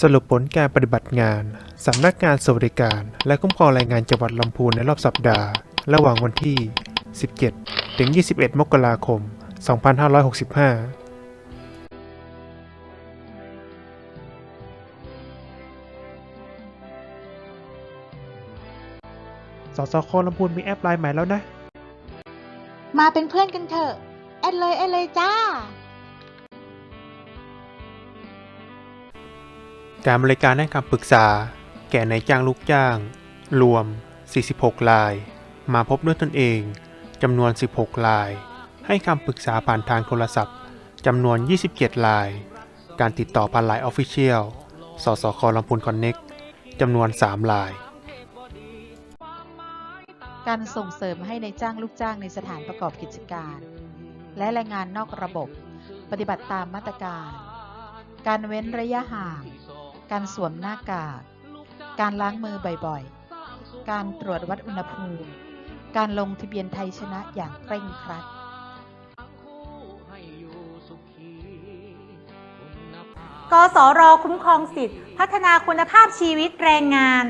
สรุปผลการปฏิบัติงาน สำนักงานสวัสดิการ และคุ้มครองแรงงานจังหวัดลำพูนในรอบสัปดาห์ ระหว่างวันที่ 17 ถึง 21 มกราคม 2565สสคลำพูนมีแอปไลน์ใหม่แล้วนะ มาเป็นเพื่อนกันเถอะ แอดเลย แอดเลยจ้า การบริการให้คำปรึกษา แก่นายจ้างลูกจ้าง รวม 46 ราย มาพบด้วยตนเองจำนวน 16 ราย ให้คำปรึกษาผ่านทางโทรศัพท์จำนวน 27 ราย การติดต่อผ่านไลน์ออฟฟิเชียลสสคลำพูนคอนเน็กจำนวน 3 ราย การส่งเสริมให้ในายจ้างลูกจ้างในสถานประกอบกิจการ และแรงงานนอกระบบ ปฏิบัติตามมาตรการ การเว้นระยะห่าง การสวมหน้ากาก การล้างมือบ่อยๆ การตรวจวัดอุณหภูมิ การลงทะเบียนไทยชนะอย่างเคร่งครัด กสรคุ้มครองสิทธิพัฒนาคุณภาพชีวิตแรงงาน